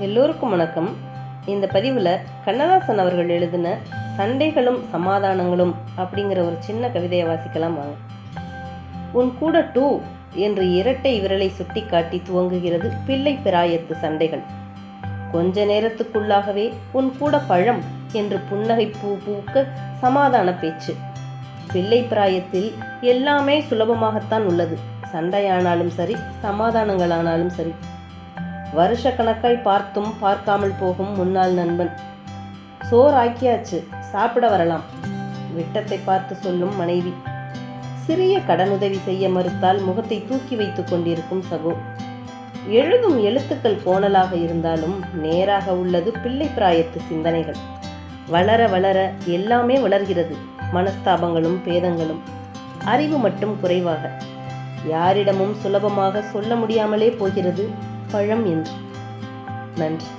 எல்லோருக்கும் வணக்கம். இந்த பதிவில் கண்ணதாசன் அவர்கள் எழுதின சண்டைகளும் சமாதானங்களும் அப்படிங்கிற ஒரு சின்ன கவிதையை வாசிக்கலாம் வாங்க. உன் கூட டூ என்று இரட்டை விரலை சுட்டிக்காட்டி துவங்குகிறது பிள்ளை பிராயத்து சண்டைகள். கொஞ்ச நேரத்துக்குள்ளாகவே உன் கூட பழம் என்று புன்னகை பூ பூக்க சமாதான பேச்சு. பிள்ளை பிராயத்தில் எல்லாமே சுலபமாகத்தான் உள்ளது. சண்டையானாலும் சரி சமாதானங்களானாலும் சரி. வருஷ கணக்காய் பார்த்தும் பார்க்காமல் போகும் முன்னாள் நண்பன். சோர் ஆக்கியாச்சு சாப்பிட வரலாம். விட்டத்தை பார்த்து சொல்லும் மனைவி. சிறிய கடனுதவி செய்ய மறுத்தால் முகத்தை தூக்கி வைத்துக் கொண்டிருக்கும் சகோ. எழுதும் எழுத்துக்கள் கோணலாக இருந்தாலும் நேராக உள்ளது பிள்ளை பிராயத்து சிந்தனைகள். வளர வளர எல்லாமே வளர்கிறது மனஸ்தாபங்களும் பேதங்களும். அறிவு மட்டும் குறைவாக. யாரிடமும் சுலபமாக சொல்ல முடியாமலே போகிறது. பழம் என்று நன்றி